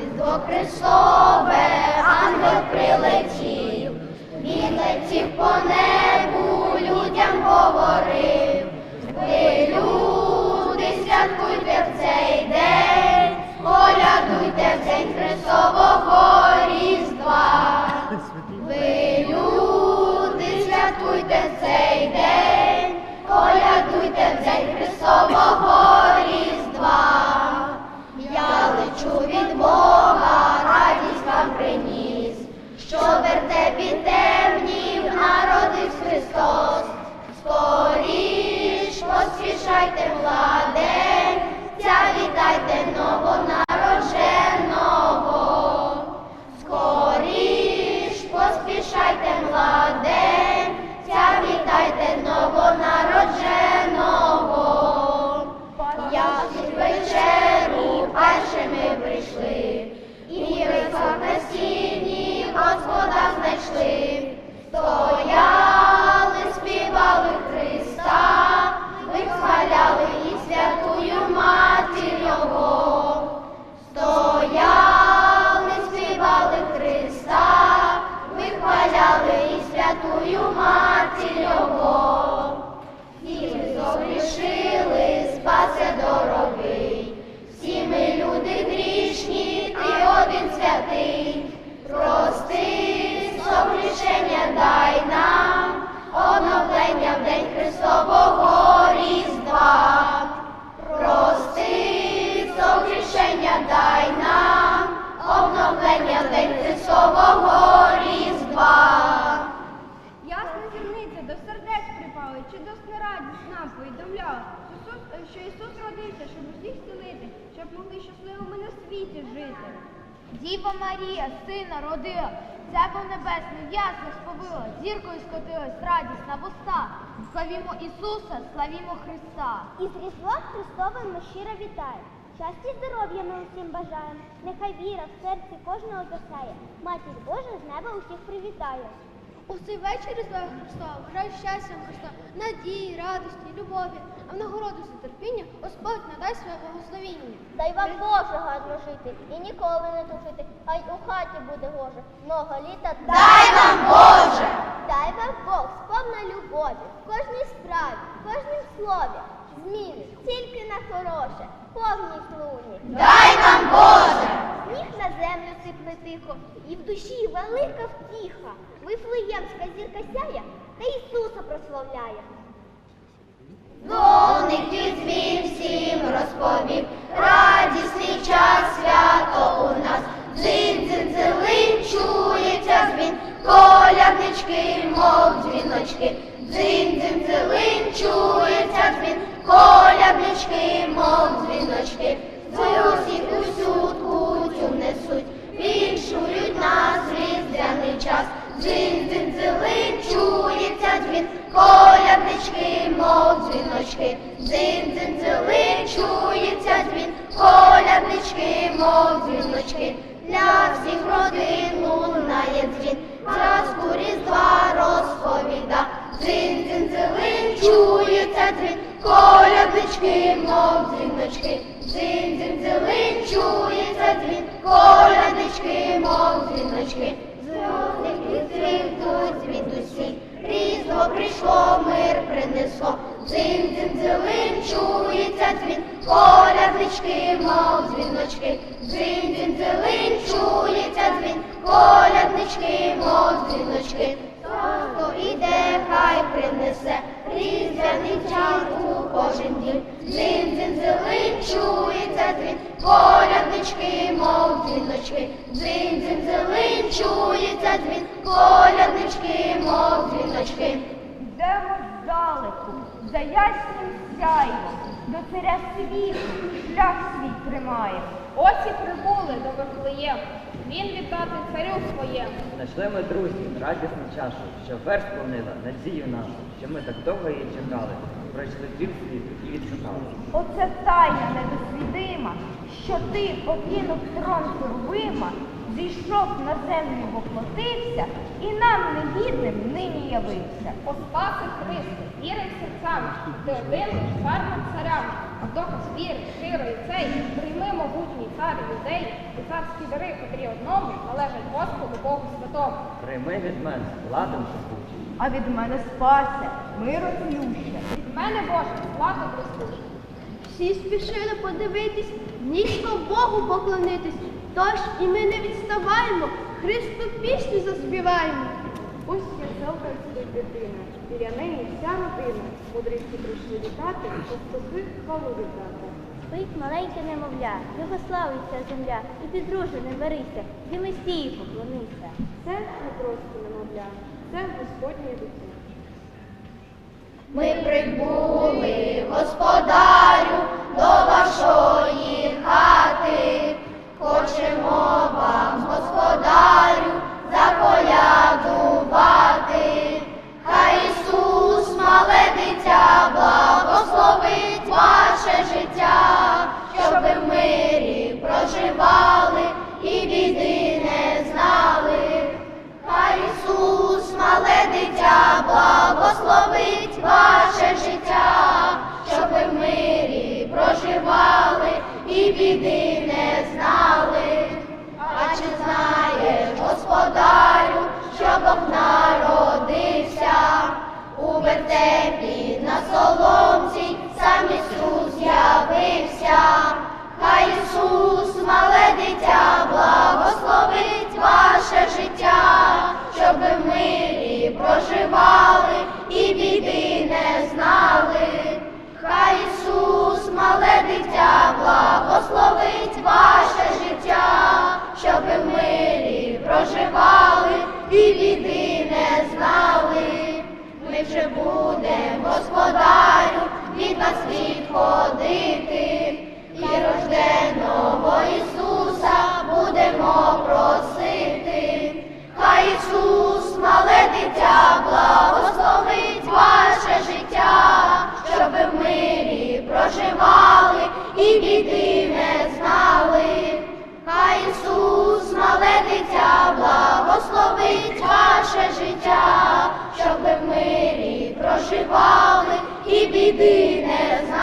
Різдво Христове, ангел прилетів, він летів по небу, людям говорив. Ви, люди, святкуйте в цей день, Ясна до сердець припали, чи до сни радість нам повідомляла, що Ісус, родився, щоб усіх зцілити, щоб могли щасливими на світі жити. Діва Марія, сина родила, цяко небесне в ясно сповила, зіркою скотилась радість на вуста. Славімо Ісуса, славімо Христа. Із Різдвом Христовим ми щиро вітаємо. Щастя і здоров'я ми усім бажаємо. Нехай віра в серці кожного засяє. Матір Божа з неба усіх привітає. У цей вечір Різдва Христова, край щастям Христа, надії, радості, любові, а в нагороду за терпіння Господь надай своє благословіння. Дай вам Боже гарно жити і ніколи не тужити, а й у хаті буде гоже. Много літа Дай нам Боже! Дай вам Бог сповна любові, в кожній справі, в кожнім слові. Зміни тільки на хороше, повній луні. Дай нам Боже! Сніг на землю сипле тихо, і в душі велика втіха. Вифлеємська зірка сяє та Ісуса прославляє. Дзвоник дзвін всім розповів, радісний час свято у нас. Дзин, дзин, дзилин, чується дзвін, коляднички, мов дзвіночки. Дзин, дзин, дзилин, чується мов дзвіночки. З усіх усюдку цю несуть, віншують нас різдвяний час. Дзин, дзин, дзилин, чується дзвін, коляднички, мов дзвіночки. Дзин, дзин, дзилин, чується дзвін, коляднички, мов дзвіночки. Для всіх родин лунає дзвін, казку різдва розповіда. Дзин, дзин, дзилин, чується дзвін, коляднички, мов дзвіночки. Дзин, дзин, дзилин, чується дзвін, коляднички, мов дзвіночки. Вітрів тут звідусі, різдво прийшло, мир принесло. Дзин, дзин, дзилин, чується дзвін, коляднички, мов дзвіночки. Дзин, дзин, дзилин, чується дзвін, коляднички, мов дзвіночки. Хто іде, хай принесе, різдвяний час у кожен дім. Дзин, дзин, дзилин, чується дзвін, коляднички, мов дзвіночки. Дзин, дзин, дзилин, чується дзвін, коляднички, мов дзвіночки. Йдемо здалеку, за ясним сяйвом, до царя світу шлях свій тримає. Ось і прибули до Вифлеєму, він вітати царю своєму. Знайшли ми друзі радісну чашу, що вверх сповнила надію нашу, що ми так довго її чекали, пройшли пів світу і відшукали. Оце тайна недосвідима, що ти покинув трон Херувима, зійшов на землю, воплотився, і нам негідним нині явився. О спаси Христе, віри серцями, ти один цар над царями, а доказ віри щирої цей, прийми могутній цар людей і царський дари, котрі одному належать Господу Богу Святому. Прийми від мене ладом шипучий. А від мене спася, миро цілюща. Від мене Боже, злато блискуче. Всі спішили подивитись, нічно Богу поклонитись. Тож і ми не відставаємо, Христу пісню заспіваємо. Я стоїть дитина, біля неї вся родина. Мудрівці прийшли вітати, пастухи хвалу віддати. Спить маленьке немовля, його славиться земля, і ти, друже, не берися, і Месії поклонися. Це не просто немовля, це Господнє дитя. Ми прибули, господарю, до вашої ваше життя, щоб ви в мирі проживали і біди щоб